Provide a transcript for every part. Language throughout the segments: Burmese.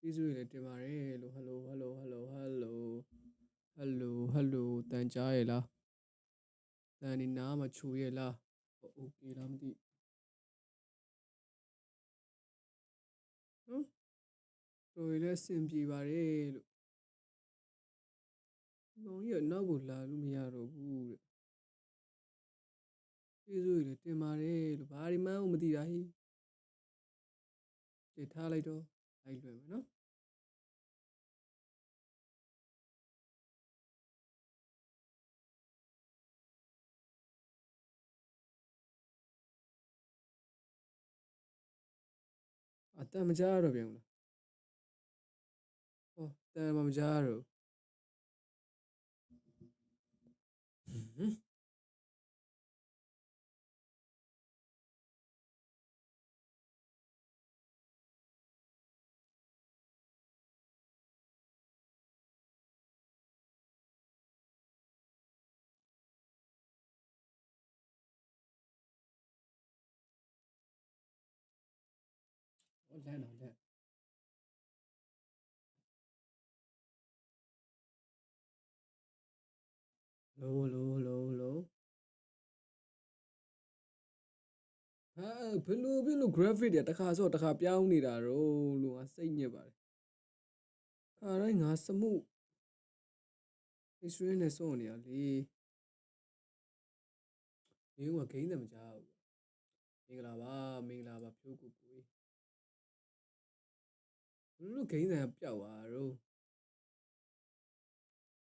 ကျေးဇူးတွေလည်းတင်ပါတယ်လို့ hello hello hello hello hello hello တန်ကြားရဲ့လားတန်ဒီနားမချူရဲ့လားโอเคလားမသိဟမ်တို့ရလည်းအဆင်ပြေပါတယ်လို့နောင်ရနောက်ကိုလာလို့မရတော့ဘူးတဲ့ကျေးဇူးတွေလည်းတင်ပါတယ်လို့ဘာဒီမှန်းမသိတာဟိကြည့်ထားလိုက်တော့ လိုက်လွယ်မယ်နော်အတန်မကြားရတော့ပြန်ဘူးလားဟောတန်မမကြားရတော့ ဘူးဟွန်းဟောလန့်တော့လန့်လိုလိုလိုလိုဟာဘယ်လိုဘယ်လို graphic တွေတခါဆိုတခါပြောင်းနေတာတော့လို့ငါစိတ်ညစ်ပါတယ်ခါတိုင်းငါစမှု extreme နဲ့စုံနေရလေဒီကဂိမ်းတယ်မကြားဘူးမင်္ဂလာပါမင်္ဂလာပါဖြိုးကိုကိုဘယ် လိုဂိမ်းတယ်ပျောက်သွားတော့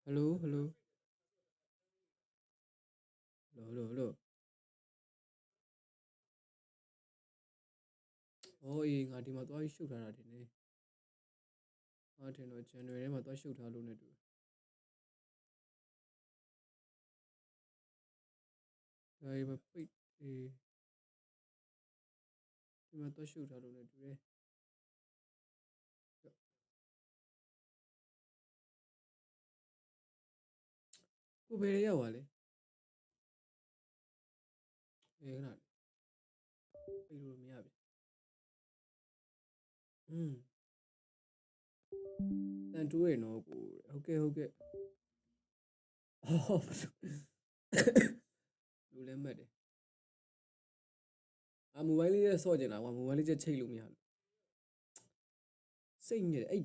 hello hello hello hello hello ဟောအေးငါဒီမှာသွားပြီးရှုပ်ထားတာတင်နေငါတင်တော့ January ထဲမှာသွားရှုပ်ထားလို့နဲ့တူတယ်ဒါရီမပိတ်အေးဒီမှာသွားရှုပ်ထားလို့နဲ့တူတယ် ကိုဘယ်ရောက်သွားလဲအေးခဏပိတ်လို့မရပြီอืมတန်တိုးရနော်ကိုဟုတ်ကဲ့ဟုတ်ကဲ့အော်လူလဲမှတ်တယ်အာမိုဘိုင်းလေးနဲ့ဆော့ကျင်တာကွာမိုဘိုင်းလေးချက်ချိတ်လို့မရဘူးစိတ်ညစ်တယ်အဲ့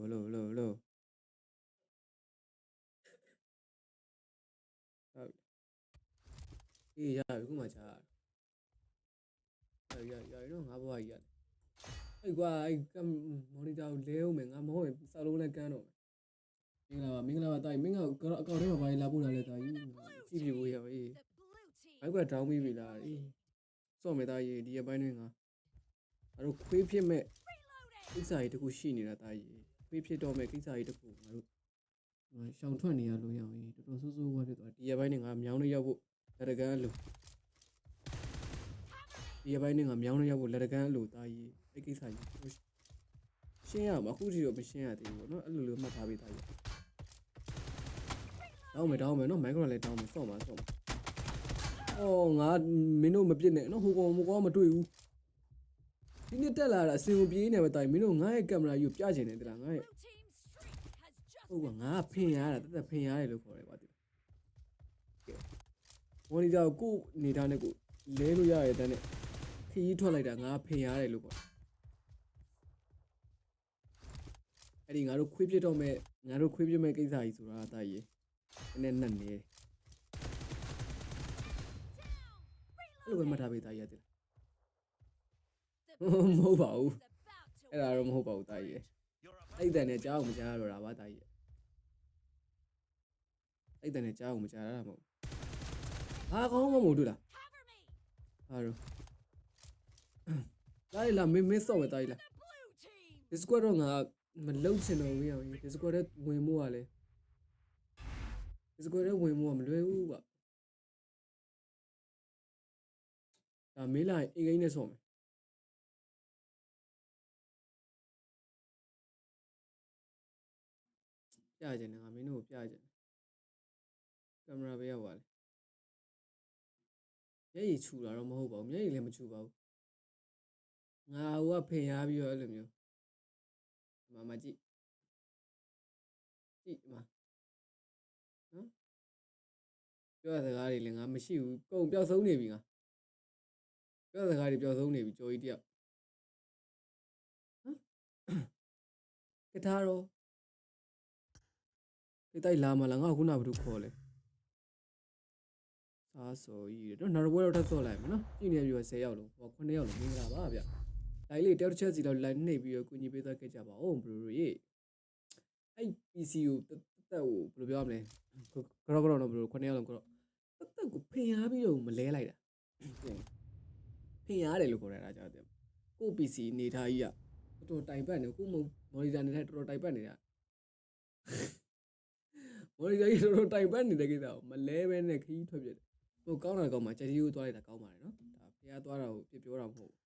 ဟယ်လိုဟယ်လိုဟယ်လိုဟယ်လိုဟုတ်အေးရပြီခုမှချာရရရရတော့ငါဘွားကြီးရတယ်အဲ့ကွာအဲ့ကမ်မော်နီတာကိုလဲအောင်မယ်ငါမဟုတ်ရင်စောက်လုံးနဲ့ကန်းတော့မယ်မင်္ဂလာပါမင်္ဂလာပါတာကြီးမင်းကအကောင့်ထဲမှာဘာလာပို့လာလဲတာကြီးကြည့်ပြဖို့ရပါအေးဘိုက်ကတောင်းပြီးပြီလားအေးစော့မယ်သားကြီးဒီရပိုင်းတွင်ငါငါတို့ခွေးဖြစ်မဲ့ကိစ္စကြီးတခုရှိနေတာသားကြီး ခွေးဖြစ်တော့မဲ့ကိစ္စကြီးတခုငါတို့ရှောင်ထွက်နေရလို့ရအောင်တော်တော်ဆိုးဆိုးဝါးဖြစ်သွားဒီရပိုင်းတွင်ငါမြောင်းလေးရောက်ဖို့လက်တကန်းအလိုဒီရပိုင်းတွင်ငါမြောင်းလေးရောက်ဖို့လက်တကန်းအလိုသားကြီးအဲ့ကိစ္စကြီးရှင်းရမှာအခုထိတော့မရှင်းရသေးဘူးเนาะအဲ့လိုလိုမှတ်ထားပေးသားကြီးတောင်းမယ်တောင်းမယ်เนาะမိုက်ကလည်းတောင်းမယ်စော့မှာစော့မှာ ။အော်ငါမင်းတို့မပြစ်နဲ့နော်ဟိုကောင်ဟိုကောင်မတွေ့ဘူး။ ဒီနေ့တက်လာတာအစင်ကိုပြေးနေပဲတိုင်မင်းတို့ငါ့ရဲ့ကင်မရာကြီးကိုပြချင်တယ်တလားငါ့ရဲ့ဟုတ်ကငါဖင်ရတာတက်တက်ဖင်ရတယ်လို့ခေါ်တယ်ကွာဒီ။ကဲ။မော်နီတာကိုနေတာနဲ့ကိုလဲလို့ရရတဲ့နဲ့ခီးထွက်လိုက်တာငါဖင်ရတယ်လို့ပေါ့။အဲ့ဒီငါတို့ခွေးပြစ်တော့မဲ့ငါတို့ခွေးပြစ်မဲ့ကိစ္စကြီးဆိုတာတာကြီးနည်းနည်းနှက်နေတယ်အဲ့လိုပဲမှတ်ထားပေးသားရည်တယ် မဟုတ်ပါဘူးအဲ့ဒါတော့မဟုတ်ပါဘူးသားရည်အဲ့တန်နဲ့ကြားအောင်မကြားရတော့တာပါသားရည်အဲ့တန်နဲ့ကြားအောင်မကြားရတာမဟုတ်ဟာကောင်းမမို့တွေ့လားဟာရောလာလာမင်းမင်းစော့မယ်သားရည်လား Discord တော့ငါမလုံချင်တော့ဘူးရအောင် Discord ထဲဝင်မှုကလည်း Discord ထဲဝင်မှုကမလွယ်ဘူးကွာဒါမေးလိုက်အင်္ဂိမ်းနဲ့ဆော့မယ် ပြကြတယ်ငါမင်းတို့ကိုပြကြတယ်ကင်မရာပဲရောက်ပါလေမျက်ရည်ချူတာတော့မဟုတ်ပါဘူးမျက်ရည်လည်းမချူပါဘူးငါဟိုကဖင်ရပြီးတော့အဲ့လိုမျိုးဒီမှာမကြည့်ကြည့်ဒီမှာနော်ပြောရစကားတွေလည်းငါမရှိဘူးကုန်ပျောက်ဆုံးနေပြီငါပြောရစကားတွေပျောက်ဆုံးနေပြီကြော်ကြီးတယောက်ဟမ်ကထားတော့ ဒီတိုက်လာမလားငါကခုနကဘာလို့ခေါ်လဲစားစော်ကြီးတော့နောက်တစ်ပွဲတော့ထပ်ဆော့လိုက်မယ်နော်ကြည့်နေပြီတော့10ရောက်လုံးဟော9ရောက်လုံးမင်္ဂလာပါဗျလိုက်လေးတယောက်တစ်ချက်စီတော့လိုက်နှိပ်ပြီးတော့ကုညီပေးသွားခဲ့ကြပါဦးဘရိုရိုရေအဲ့ PC ကိုတက်တက်ကိုဘယ်လိုပြောရမလဲကတော့ကတော့တော့ဘရို9ရောက်လုံးကတော့တက်တက်ကိုဖင်ရပြီးတော့မလဲလိုက်တာဖင်ရတယ်လို့ခေါ်ရတာကြောက်တယ်ကို PC နေထားကြီးကတော်တော်တိုင်ပတ်နေကိုမော်နီတာနေထိုင်တော်တော်တိုင်ပတ်နေတာ မော်နီတာကြီးတော်တော်တိုင်ပတ်နေတဲ့ကိစ္စကိုမလဲပဲနဲ့ခီးထွက်ပြတယ်ဟိုကောင်းတာကောင်းမှာချက်ကြီးကိုသွားလိုက်တာကောင်းပါတယ်နော်ဒါဖះသွားတာကိုပြပြောတာမဟုတ်ဘူး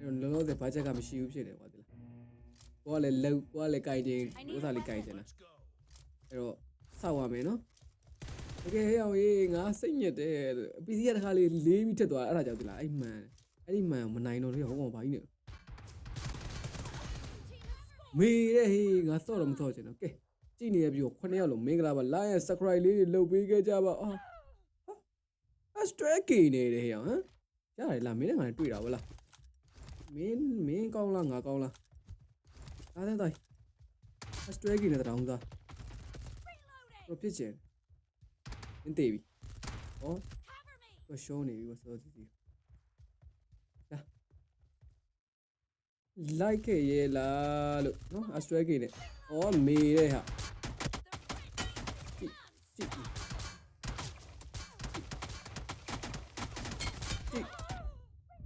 အဲ့တော့လောလောဆယ်ဘာချက်ကမရှိဘူးဖြစ်တယ်ကွာဒီလားကိုကလည်းလောက်ကိုကလည်းကြိုက်တယ်ဥစားလေးကြိုက်တယ်လားအဲ့တော့စောက်ရမယ်နော်တကယ်ဟဲ့အောင်ရေးငါစိတ်ညစ်တယ်အပီစီကတခါလေးလေးပြီးထက်သွားအဲ့ဒါကြောင့်ဒီလားအဲ့မှန်အဲ့ဒီမှန်မနိုင်တော့လေဟောကောင်ဘာကြီးနေမေးတဲ့ဟေးငါစော့တော့မစော့ချင်တော့ကဲ ကြည့်နေရပြီကို9ယောက်လုံးမင်္ဂလာပါ like and subscribe လေးတွေလုပ်ပေးခဲ့ကြပါအော်အစထရကီနေတယ်ဟဲ့ဟမ်ရတယ်လားမင်းနဲ့ငါနဲ့တွေ့တာဗလားမင်းမင်းကောင်းလားငါကောင်းလားအားတဲ့တိုင်းအစထရကီနဲ့တောင်းသားတော့ဖြစ်ချင်မင်းတေးပြီဟောတော့ရှုံးနေပြီဆိုတော့ဒီဒီလာလိုက်ခဲ့ရလားလို့နော်အစထရကီနဲ့ဩမေတဲ့ဟာ ကြည့်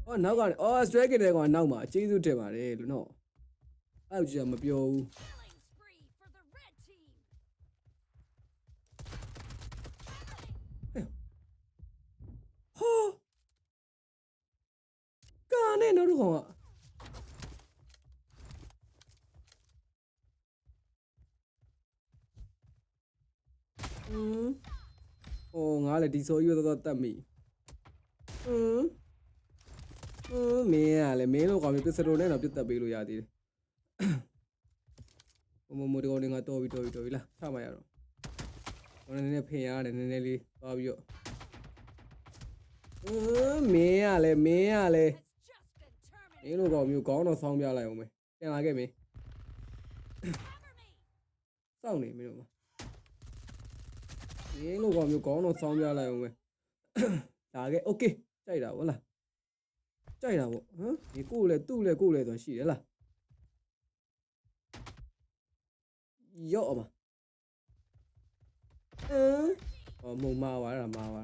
အော်နောက်ကအော်စထရက်ကတဲ့ကောင်ကနောက်မှာအကျေးဇူးတင်ပါတယ်လို့နော်အဲ့လိုကြီးကမပြောဘူး Killing spree for the red team. ဟောကာနဲ့နောက်တစ်ကောင်က ဟင်းဟိုငါလည်းဒီဆိုကြီးတော့တော့တတ်မိဟင်းဟင်းမင်းကလည်းမင်းလိုကောင်မျိုးပစ္စတိုနဲ့တော့ပြတ်တက်ပေးလို့ရသေးတယ်ဟိုမမိုဒီကောင်တွေငါတော်ပြီတော်ပြီတော်ပြီလားထားမှရတော့ဟိုနည်းနည်းဖင်ရတယ်နည်းနည်းလေးသွားပြီးတော့မင်းကလည်းမင်းကလည်းမင်းလိုကောင်မျိုးခေါင်းတော့ဆောင်းပြလိုက်အောင်ပဲပြန်လာခဲ့မင်းစောင့်နေမင်းတို့မှာ ရင်းလို့ကောင်မျိုးကောင်းတော့စောင်းပြလိုက်အောင်ပဲဒါကဲ okay ကြိုက်တာဗောလားကြိုက်တာဗောဟမ်ဒီကိုလည်းသူ့လည်းကိုလည်းဆိုရှိတယ်လားရော့အမအင်းအော်မုံမာပါတာမာပါ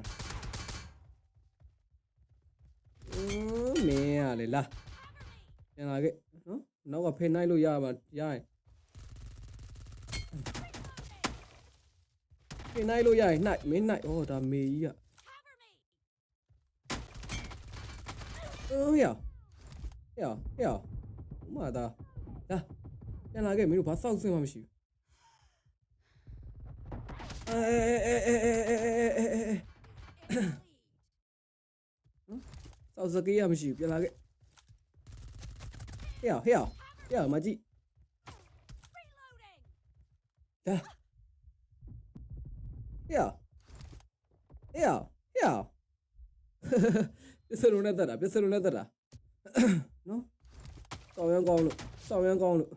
အင်းမင်းရလေလားပြန်လာခဲ့နော်နောက်ကဖေးနိုင်လို့ရပါရရင် ပြင်နိုင်လို့ရရင်နှိုက်မင်းနှိုက်ဩဒါမေကြီးက Cover me. အော်ရရရဥမာသားလာပြန်လာခဲ့မင်းတို့ဘာစောက်စင်းမှမရှိဘူးအဲအဲအဲအဲအဲအဲအဲ Is in the lead. စောက်စကေးရမရှိဘူးပြန်လာခဲ့ဟဲ့ဟဲ့ဟဲ့မကြည့် Reloading. လာ Yeah. Yeah. Yeah. ပစ္စလုံးနဲ့တက်တာပစ္စလုံးနဲ့တက်တာနော်တောင်ရန်ကောင်းလို့တောင်ရန်ကောင်းလို့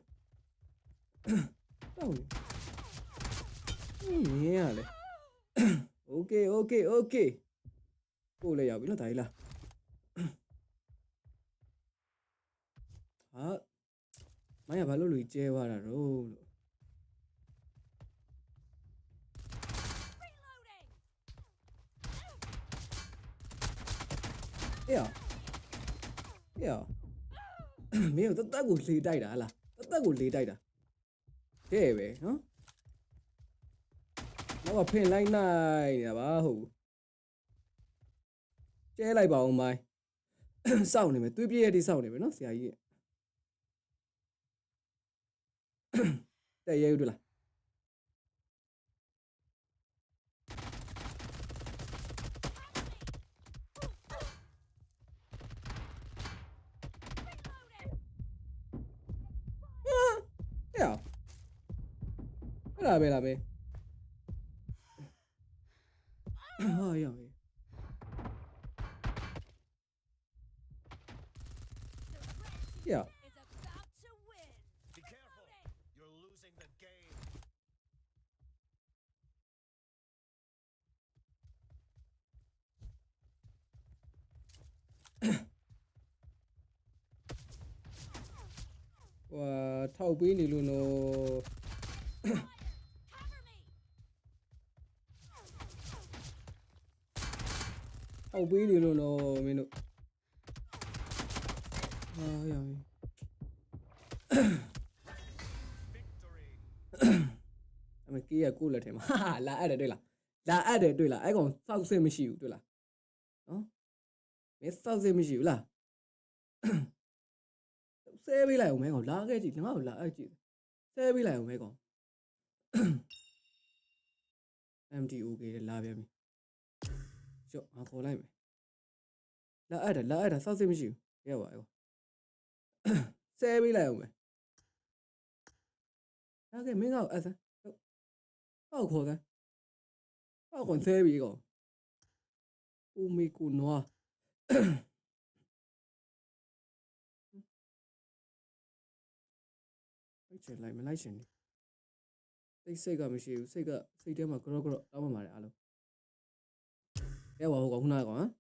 တောင်ရင်းရလေ Okay okay okay ကိုလည်းရောက်ပြီလားဒါကြီးလားဟာမင်းကဘာလို့လူကြီးကျဲသွားတာတော့လို့ အေးအေးမင်းတို့တတ်ကိုလေတိုက်တာဟလားတတ်ကိုလေတိုက်တာတဲ့ပဲနော်နောက်ကဖင်လိုက်နိုင်နေတာပါဟုတ်ကျဲလိုက်ပါအောင်မိုင်းစောင့်နေမယ်သွေးပြည့်ရတဲ့စောင့်နေမယ်နော်ဆရာကြီးတဲ့ရဲဦးတို့လား တာပဲလားပဲဟာရပြီ The red Yeah. team is about to win. ပေးနေလို့နော်မင်းတို့ဟာရပြီ Victory. အမေကေးရကိုယ့်လက်ထဲမှာဟာလာအပ်တယ်တွေ့လားလာအပ်တယ်တွေ့လားအဲ့ကောင်စောက်စစ်မရှိဘူးတွေ့လားနော်မင်းစောက်စစ်မရှိဘူးလားဆဲပေးလိုက်အောင်မဲကောင်လာခဲ့ကြည့်ငါ့ကိုလာအပ်ကြည့်ဆဲပေးလိုက်အောင်မဲကောင် MTOK တဲ့လာပြန်ပြီကျော့ငါခေါ်လိုက်မယ် လာအပ်တယ်လာအပ်တယ်စောက်စစ်မရှိဘူးရပါရောဆဲပေးလိုက်အောင်မဲလာခဲ့မင်းကောင်အဆန်းဟောက်ခေါ်တယ်ဟောက်ခွန်ဆဲပြီကောင်ဦးမေကူနွားလိုက်ချင်လိုက်မလိုက်ချင်နေစိတ်စိတ်ကမရှိဘူးစိတ်ကစိတ်ထဲမှာကြော့ကြော့တောင်းပန်ပါတယ်အားလုံးရဲပါဟုတ်ကောင်ခုနကကောင်ဟမ်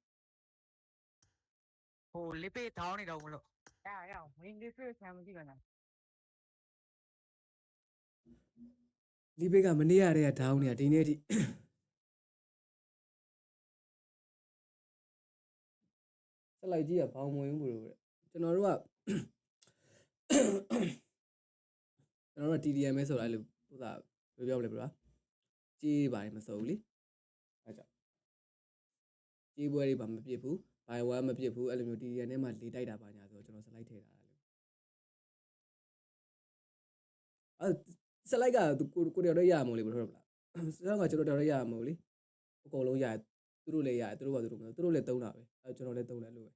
ဟိုလေးပေးထောင်းနေတော့မလို့ရရမင်းလေးတွေ့ဆမ်းမကြည့်ကနာဒီဘေးကမနေရတဲ့ကဒေါင်းနေတာဒီနေ့အထိဆက်လိုက်ကြည့်ရဘောင်းမဝင်ဘူးဘလို့တဲ့ကျွန်တော်တို့ကကျွန်တော်တို့က TDM ပဲဆိုတာအဲ့လိုဟိုသာပြောပြောလဲပြလားကြီးပါရင်မစိုးဘူးလေအဲကြောင့်ကြီးပွဲတွေပါမပြစ်ဘူး ဘိုင်ဝမ်မပြစ်ဘူးအဲ့လိုမျိုး TDM ထဲမှာလေတိုက်တာပါညာဆိုတော့ကျွန်တော်စလိုက်ထည့်တာလေအဲစလိုက်ကကိုကိုတယောက်တည်းရမှာမဟုတ်လေဘယ်လိုလဲစလောက်ကကျွန်တော်တယောက်တည်းရမှာမဟုတ်လေအကုန်လုံးရသူတို့လည်းရသူတို့ပါသူတို့မသူတို့လည်းတုံးတာပဲအဲကျွန်တော်လည်းတုံးတယ်လို့ပဲ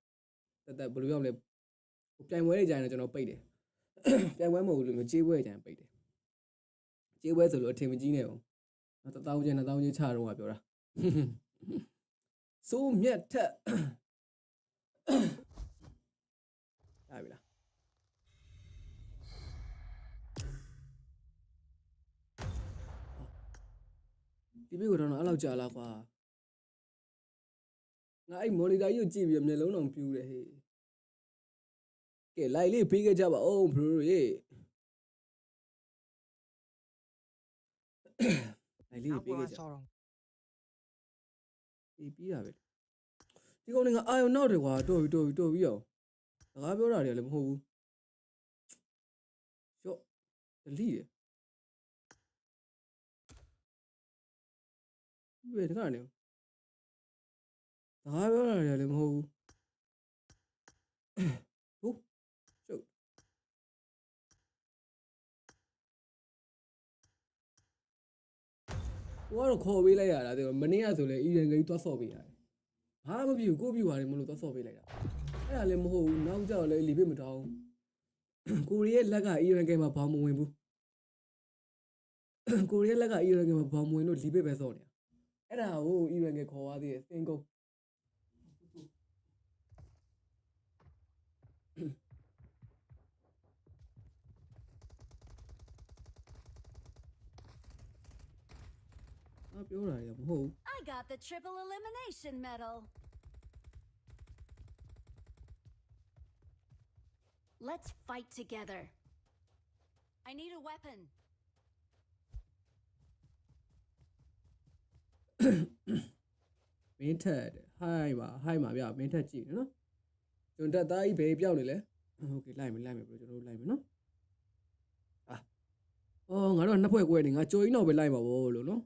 တက်တက်ဘယ်လိုပြောမလဲဟိုပြိုင်ပွဲတွေကြရင်ကျွန်တော်ပိတ်တယ်ပြိုင်ပွဲမဟုတ်ဘူးလို့မျိုးကြေးပွဲကြရင်ပိတ်တယ်ကြေးပွဲဆိုလို့အထင်မကြီးနဲ့ဘူးတသောင်းချင်းနှစ်သောင်းချင်းချတော့ကပြောတာစိုးမြတ်ထက် ရပြီလားဒီဘေးကတော့အဲ့လောက်ကြာလားကွာငါအဲ့မော်နီတာကြီးကိုကြည့်ပြီးမျက်လုံးတော်ပြူးတယ်ဟေးကဲလိုက်လေးပေးခဲ့ကြပါဦးဘရိုရေလိုက်လေးပေးခဲ့ကြဆောတော့အေးပြီးတာပဲဒီ ကောင်တွေကအာယုံနောက်တယ်ကွာတော်ပြီတော်ပြီတော်ပြီအောင်စကားပြောတာတွေကလည်းမဟုတ်ဘူးရော့ဒလီရဘယ်တကနေစကားပြောတာတွေကလည်းမဟုတ်ဘူးဟုတ်ကျုပ်ဟိုကတော့ခေါ်ပေးလိုက်ရတာတဲ့မနေ့ကဆိုလဲအီရန်ကြီးသွားဆော့ပေးရတယ် ဘာမှမဖြစ်ဘူးကိုပြူပါတယ်မလို့သွားဆော့ပေးလိုက်တာအဲ့ဒါလည်းမဟုတ်ဘူးနောက်ကျတော့လည်းလီပစ်မတောင်းကိုရီးယားလက်ကအီရန်ကမှာဘောင်မဝင်ဘူးကိုရီးယားလက်ကအီရန်ကမှာဘောင်မဝင်လို့လီပစ်ပဲဆော့နေတာအဲ့ဒါကိုအီရန်ကခေါ်သွားသေးတယ်စင်ကုန် အပြောတာတွေကမဟုတ်ဘူး I got the triple elimination medal. Let's fight together. I need a weapon. မင်းထက်တဲ့ဟိုင်းပါဟိုင်းပါဗျမင်းထက်ကြည့်နော်ကျွန်တော်တက်သားကြီးဘေးပြောင်းနေလဲโอเคလိုက်မယ်လိုက်မယ်ဘရိုကျွန်တော်တို့လိုက်မယ်နော်အာအော်ငါတို့ကနှစ်ဖွဲ့ကွဲနေငါကြော်ကြီးတော့ပဲလိုက်ပါဘောလို့နော်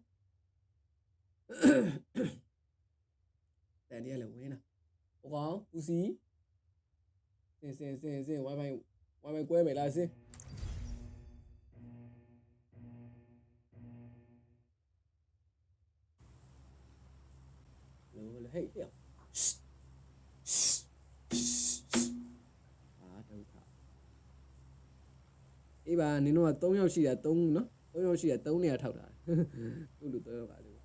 တန်တည်းကလည်းဝင်းတာဟိုကောင်ဦးစီစင်စင်စင်စင်ဝိုင်းဝိုင်းဝိုင်းဝိုင်းကွဲမယ်လားစင်လို့လေဟေးဟေးအာဒုက္ခအေးပါနင်တို့က3ယောက်ရှိတာ3နော်3သုံးယောက်ရှိရ3နေရာထောက်တာသူ့လူသုံးယောက်ကလေ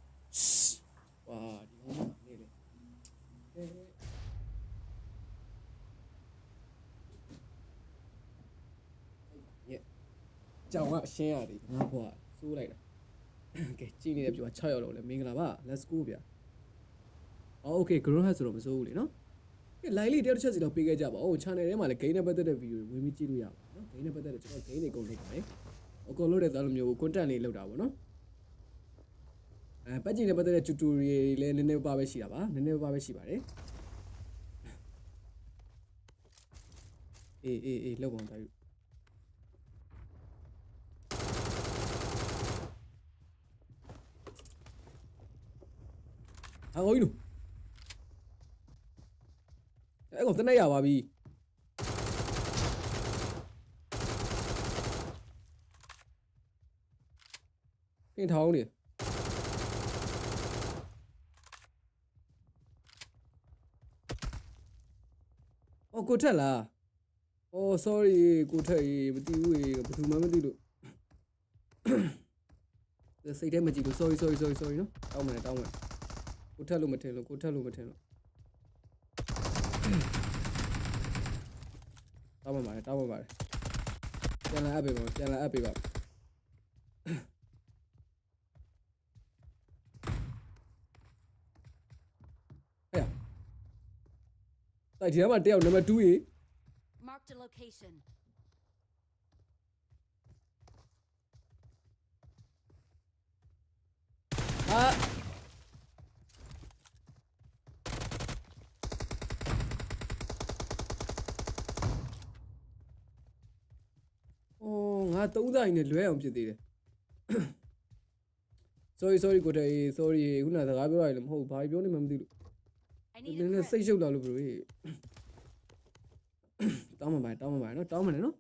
ဝါဒီကောင်ကနေလေအဲညကြောင်ကအရှင်းရတယ်ငါဘွားစိုးလိုက်တာကဲကြည့်နေတဲ့ပြော6ရောက်တော့လေမင်္ဂလာပါ let's go ဗျာအော် okay grow hat ဆိုတော့မစိုးဘူးလေနော်ကဲ line လေးတယောက်တစ်ချက်စီတော့ပေးခဲ့ကြပါဦး channel ထဲမှာလည်း game နဲ့ပတ်သက်တဲ့ video တွေဝင်ပြီးကြည့်လို့ရပါဘူးနော် game နဲ့ပတ်သက်တဲ့ကျွန်တော် game တွေအကုန်လုပ်ပါတယ်အကုန်လုပ်တဲ့သားလိုမျိုး content လေးလုပ်တာပေါ့နော် အဲပတ်ကြည့်နဲ့ပတ်သက်တဲ့ tutorial တွေလည်းနည်းနည်းပါးပဲရှိတာပါနည်းနည်းပါးပဲရှိပါတယ်အေးအေးအေးလောက်အောင်တာယူဟာကိုကြီးလူအဲ့ကောင်တနေ့ရပါပြီပင်ထောင်းနေအော် ကိုထက်လားအော် sorry ကိုထက်ရေမသိဘူးရေဘယ်သူမှမသိလို့စိတ်ထဲမကြည့်လို့ sorry sorry sorry sorry နော်တောင်းမယ်တောင်းမယ်ကိုထက်လို့မထင်လို့ကိုထက်လို့မထင်လို့တောင်းပါပါတယ်တောင်းပါပါတယ်ပြန်လာအပ်ပေးပါပြန်လာအပ်ပေးပါဟဲ့ တိုက်ဒီထဲမှာတယောက်နံပါတ်2ရေ Marked a location. ဟာအော်ငါသုံးဆိုင်နဲ့လွဲအောင်ဖြစ်သေးတယ် sorry sorry ကိုတေး sorry ခုနကစကားပြောရတယ်လည်းမဟုတ်ဘူးဘာပြောနေမှမသိလို့ I နည်း need န a ည်းစိ grip. တ်ရှုပ်လာလို့ဘလို့တောင်းမှပါတောင်းမှပါနော်တောင်းမှလည်းနော်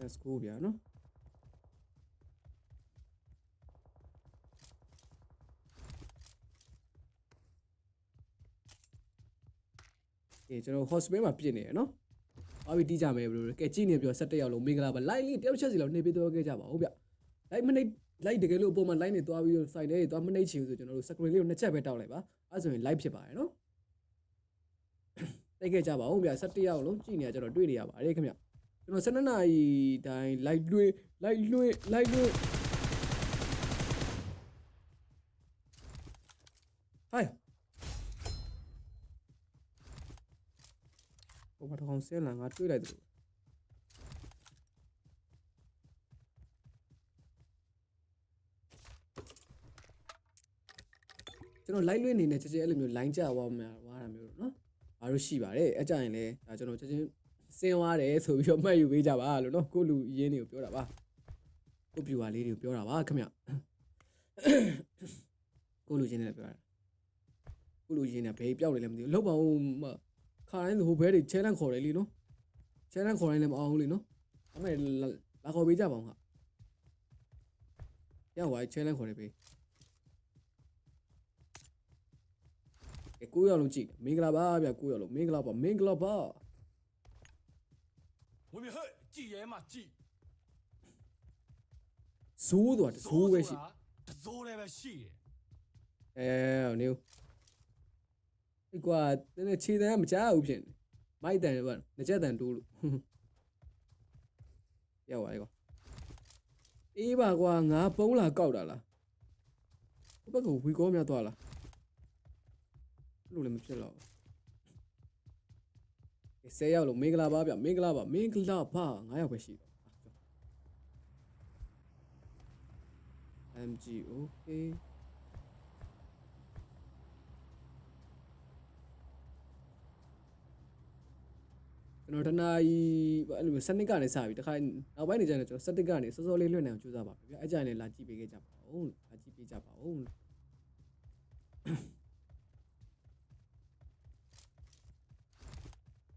let's go ဗျာနော်အေးကျွန်တော် hospital မှာပြစ်နေရနော်။ အားပြီးတီးကြမယ်ဘလို့ကဲကြည့်နေပြော17ရောက်လုံးမင်္ဂလာပါ line လေးတယောက်ချက်စီလောက်နှိပ်ပေးတော့ခဲ့ကြပါဦးဗျ။ line မနှိပ် line တကယ်လို့အပေါ်မှာ line နေသွားပြီးတော့ site ထဲသွားမနှိပ်ချင်ဘူးဆိုကျွန်တော်တို့ screen လေးကိုနှစ်ချက်ပဲတောက်လိုက်ပါ။အဲဆိုရင် live ဖြစ်ပါတယ်နော်။တိတ်ခဲ့ကြပါဦးဗျ17ရောက်လုံးကြည့်နေရကျွန်တော်တွေ့နေရပါတယ်ခင်ဗျ။ကျွန်တော်12နာရီတိုင်း live လွှင့် live လွှင့် live လွှင့်ဟိုင် ဟိုဘာတော့ဆင်းလာငါတွေးလိုက်တယ်လို့ကျွန်တော် live လွှင့်နေနေချက်ချင်းအဲ့လိုမျိုး line ကြသွားမှာဝါတာမျိုးတော့နော်ဘာလို့ရှိပါတယ်အဲ့ကြရင်လဲဒါကျွန်တော်ချက်ချင်းစင်းသွားတယ်ဆိုပြီးတော့မှတ်ယူပေးကြပါလို့နော်ကိုလူရင်းတွေကိုပြောတာပါကိုပြူပါလေးတွေကိုပြောတာပါခင်ဗျကိုလူရင်းတွေပြောတာကိုလူရင်းတွေဘယ်ပြောက်နေလဲမသိဘူးလောက်ပါဦးမ ခါတိုင်းဟိုဘဲတွေချဲတန်းခေါ်တယ်လीနော်ချဲတန်းခေါ်တိုင်းလည်းမအောင်ဘူးလीနော်အမေလာခေါ်ပေးကြပါအောင်ခါရောက်ပါချဲတန်းခေါ်တယ်ပေးအဲကိုရောက်လုံးကြည့်မင်္ဂလာပါဗျကိုရောက်လုံးမင်္ဂလာပါမင်္ဂလာပါဝင်ပြီဟဲ့ကြည်ရဲမှာကြည်ဇိုးတော့ဇိုးပဲရှိဇိုးလည်းပဲရှိတယ်အဲနေဦး ဒီကွာနည်းနည်းခြေတန်းမကြားဘူးဖြစ်နေမိုက်တန်တွေပါငကြက်တန်တိုးလို့ရောက်ပါလေကွာအေးပါကွာငါပုံးလာကောက်တာလားဘဘကဝီကောများသွားလားအဲ့လိုလည်းမဖြစ်တော့ဘူးဆယ်ရောက်လို့မင်္ဂလာပါဗျမင်္ဂလာပါမင်္ဂလာပါ9ယောက်ပဲရှိတော့ MG okay ကျွန်တော်တနာကြီးအဲ့လိုမျိုးစနစ်ကနေစပြီတခါနောက်ပိုင်းနေကျရင်ကျွန်တော်စနစ်ကနေစောစောလေးလွှင့်နိုင်အောင်ကြိုးစားပါမယ်ဗျအဲ့ကြရင်လည်းလာကြည့်ပေးခဲ့ကြပါဦးလာကြည့်ပေးကြပါဦး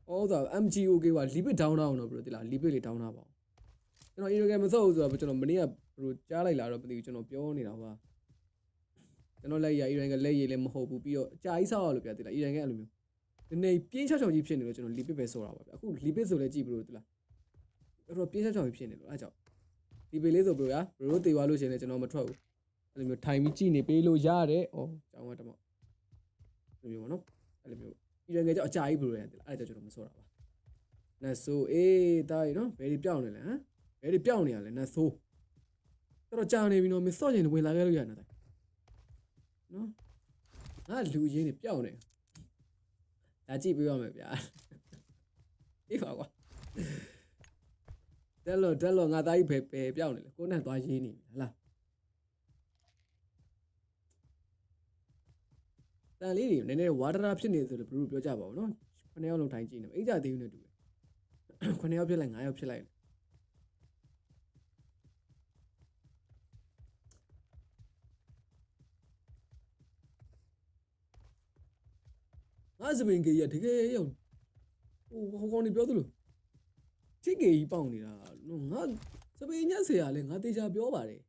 အော်ဒါ MGOK က limit down down တော့ဘယ်လိုတိလား limit လေး down တာပါကျွန်တော် irrigate မစော့ဘူးဆိုတော့ကျွန်တော်မနေ့ကဘယ်လိုကြားလိုက်လာတော့မသိဘူးကျွန်တော်ပြောနေတာပါကျွန်တော်လက်ရ irrigate လက်ရည်လည်းမဟုတ်ဘူးပြီးတော့အကြာကြီးစောက်ရလို့ပြတိလား irrigate အဲ့လိုမျိုး နည်းနည်းပြင်းချောက်ချောက်ကြီးဖြစ်နေလို့ကျွန်တော်လီပစ်ပဲဆိုတာပါဗျအခုလီပစ်ဆိုလဲကြည့်ပြီးလို့တူလားအဲ့တော့ပြင်းချောက်ချောက်ကြီးဖြစ်နေလို့အဲ့ကြောင့်ဒီပေလေးဆိုဘလို့ရဘလို့တေသွားလို့ရှိရင်လည်းကျွန်တော်မထွက်ဘူးအဲ့လိုမျိုးထိုင်ပြီးကြည့်နေပေးလို့ရတယ်ဩကျောင်းကတမောက်အဲ့လိုမျိုးပေါ့နော်အဲ့လိုမျိုးဒီရငယ်ကြောင့်အကြာကြီးဘလို့ရတယ်အဲ့ဒါကြောင့်ကျွန်တော်မဆိုတာပါနတ်ဆိုးအေးတားရီနော်ဘယ်ဒီပြောင်းနေလဲဟမ်ဘယ်ဒီပြောင်းနေရလဲနတ်ဆိုးတော်တော်ကြာနေပြီနော်မစော့ချင်ဝင်လာခဲ့လို့ရနေတာနော်ငါလူရင်းနေပြောင်းနေ ဒါကြည့်ပေးရမယ်ဗျာအေးပါကွာတက်လို့တက်လို့ငါသားကြီးပဲပဲပြောင်းနေလေကိုနဲ့သွားရေးနေပြီဟလားတန်လေးတွေနည်းနည်းဝါဒရာဖြစ်နေဆိုလို့ဘယ်လိုပြောကြပါဦးနော်ခုနှစ်ယောက်လုံးထိုင်ကြည့်နေအိတ်ကြသေးဘူးနဲ့တူတယ်ခုနှစ်ယောက်ဖြစ်လိုက်ငါးယောက်ဖြစ်လိုက် အစပင်ကေကြီးကတကယ်ရောက်ဟိုဟောကောင်းနေပြောသလိုချစ်ကေကြီးပေါက်နေတာငါစပင်ညက်ဆရာလည်းငါတေချာပြောပါတယ်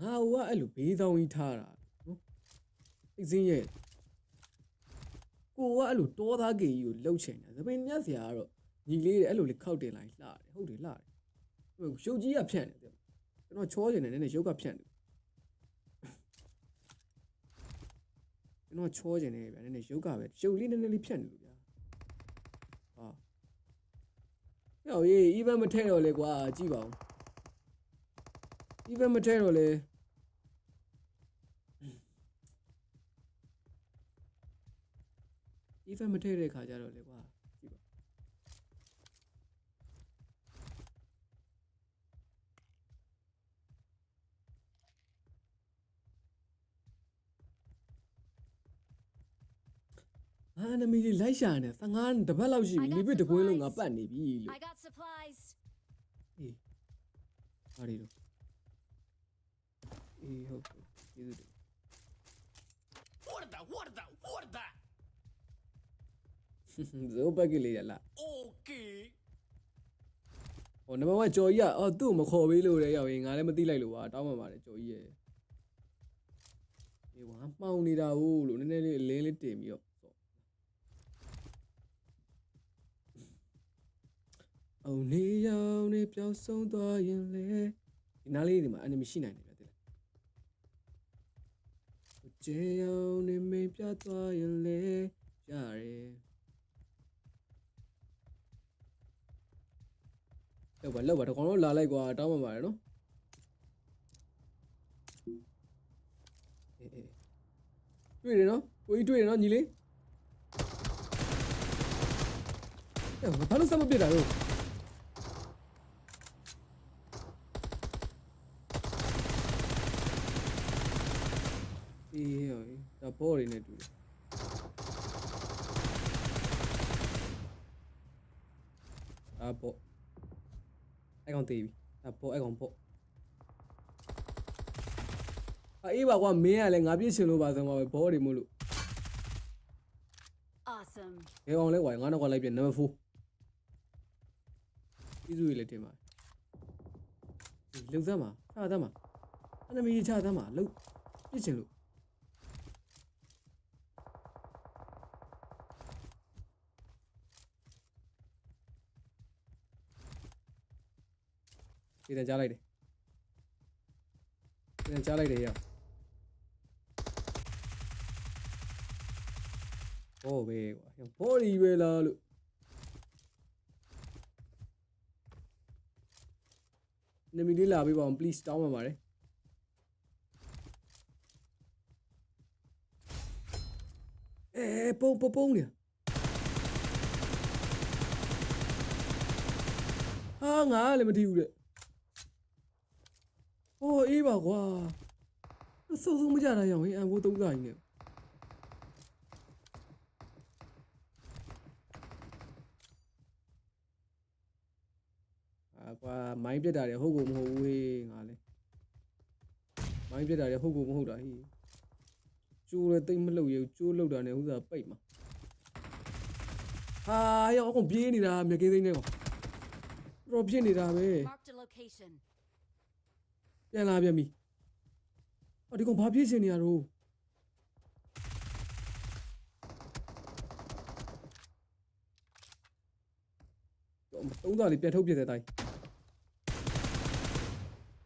ငါဟိုကအဲ့လိုဘေးဆောင်ကြီးထားတာနော်အစ်စင်းရဲ့ကိုကအဲ့လိုတောသားကေကြီးကိုလှုပ်ချင်တယ်သပင်မြတ်ဆရာကတော့ညီလေးတဲ့အဲ့လိုလေခောက်တင်လိုက်လှတယ်ဟုတ်တယ်လှတယ်ဟိုရုပ်ကြီးကဖြန့်တယ်ကျွန်တော်ချောကျင်တယ်နည်းနည်းရုပ်ကဖြန့်တယ် ကျွန်တော်ချောချင်တယ်ဗျာနည်းနည်းရုပ်ကပဲရုပ်လေးနည်းနည်းလေးဖြန့်တယ်လို့ဗျာဟာဟဲ့ဟေး even မထဲတော့လေကွာကြည့်ပါဦး even မထဲတော့လေ even မထဲတဲ့ခါကျတော့လေကွာကြည့်ပါ အာနမီလေးလိုက်ရှာနေ15တပတ်လောက်ရှိပြီ I got လီဘစ်တကွင်းလုံးငါ supplies. ပတ်နေပြီလို့ I got supplies. အေးဟာရီတော့အေးဟုတ်ကဲ့ကျေးဇူးတင် Guarda, guarda, guarda. ဇိုးဘက်ကလေးရလား Okay. ဟိုနံပါတ်1ကြော်ကြီးอ่ะအော်သူ့ကိုမခေါ်ပေးလို့လေရောက်ရင်ငါလည်းမသိလိုက်လို့ပါတောင်းပန်ပါတယ်ကြော်ကြီးရဲ့အေးဝါမှောင်နေတာဟုတ်လို့နည်းနည်းလေးအလင်းလေးတင်ပြီးတော့ အုံနေရောင်နေပြောင်းဆုံးသွားရင်လေဒီနားလေးဒီမှာ enemy ရှိနိုင်တယ်ဗျတိလားကျေရောင်နေမင်းပြသွားရင်လေရတယ်လောက်ပါလောက်ပါတကောင်တော့လာလိုက်ကွာတောင်းပန်ပါတယ်နော်အေးအေးတွေ့တယ်နော်ကိုကြီးတွေ့တယ်နော်ညီလေးအဲ့ဘာလို့စမပြစ်တာလို့ အေးဟေးဒါဘော်ရင်းနဲ့တူတယ်အာဘော်အဲ့ကောင်တေးပြီအာဘော်အဲ့ကောင်ဘော်အေးပါကွာမင်းကလည်းငါပြစ်ချင်လို့ပါဆိုမှာပဲဘော်တွေမို့လို့ Awesome. ဘယ်ကောင်လဲကွာငါတော့ကလိုက်ပြန်နံပါတ်4ပြည်သူတွေလည်းတင်ပါလုံစမ်းပါချသမ်းပါအနမီချသမ်းပါလုံပြစ်ချင်လို့ ဒီတန်ကြားလိုက်တယ်ဒီတန်ကြားလိုက်တယ်ရောက်ဘောပဲကွာဘော်ဒီပဲလားလို့နမီလေးလာပေးပါအောင် please တောင်းပါပါတယ်အဲပုံပုံပုံနေဟာငါလည်းမထီဘူးတဲ့ ဟိုအေးပါကွာအစိုးဆုံးမကြတာရောင်ဟင်အန်ကိုသုံးစားရင်းနဲ့အာကွာမိုင်းပြက်တာတွေဟုတ်ကိုမဟုတ်ဘူးဟေးငါလည်းမိုင်းပြက်တာတွေဟုတ်ကိုမဟုတ်တာဟေးကျိုးလည်းတိတ်မလှုပ်ရဘူးကျိုးလှုပ်တာနဲ့ဥစားပိတ်မှာဟာရောအကုန်ပြေးနေတာမြက်ကင်းသိန်းနဲ့ကောတော့ဖြစ်နေတာပဲ Marked a location. ပြန်လာပြန်ပြီအဒီကောင်ဘာဖြစ်ရှင်နေရတော့တုံးသားလေးပြန်ထုတ်ပြတဲ့တိုင်း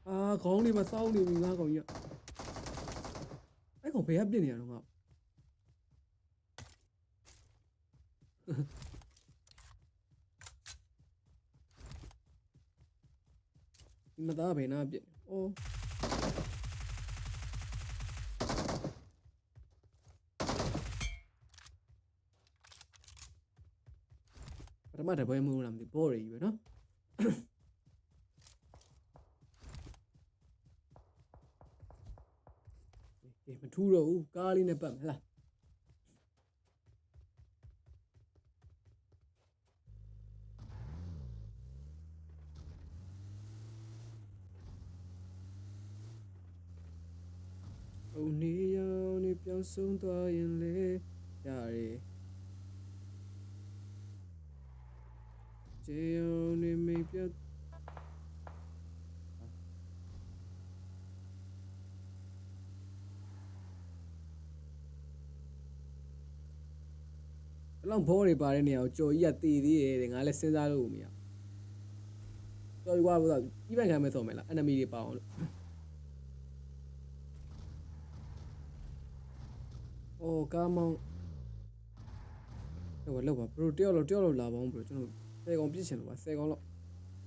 အာခေါင်းလေးမစောင်းနေဘူးငါကောင်ကြီးကအဲ့ကောင်ဘယ်ကပြစ်နေရတော့ငါမသားဘယ်နာပြစ် နေအော်ပထမတပွဲမဟုတ်လားမသိဘော်ရီပဲနော်အေးမထူးတော့ဘူးကားလေးနဲ့ပတ်မယ်ဟလား အုံနေရောင်နေပြောင်းဆုံးသွားရင်လေရတယ်ကျေယုံနေမိတ်ပြတ်ဘလောက်ဘောတွေပါတဲ့နေရာကိုကြော်ကြီးကတည်သေးတယ်တဲ့ငါလည်းစဉ်းစားလို့မရဘူးကြော်ကြီးကဘာလို့ပြီးပိုင်ခံမဲ့ဆိုမယ်လား enemy တွေပါအောင်လို့ အော်ကားမောင်းဟိုလောက်ပါဘရိုတယောက်လောက်တယောက်လောက်လာပါအောင်ဘရိုကျွန်တော်10កောင်ပြည့်ချင်လို့ပါ10កောင်လောက်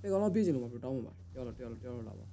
10កောင်လောက်ပြည့်ချင်လို့ပါဘရိုတောင်းပါပါတယောက်လောက်တယောက်လောက်တယောက်လောက်လာပါ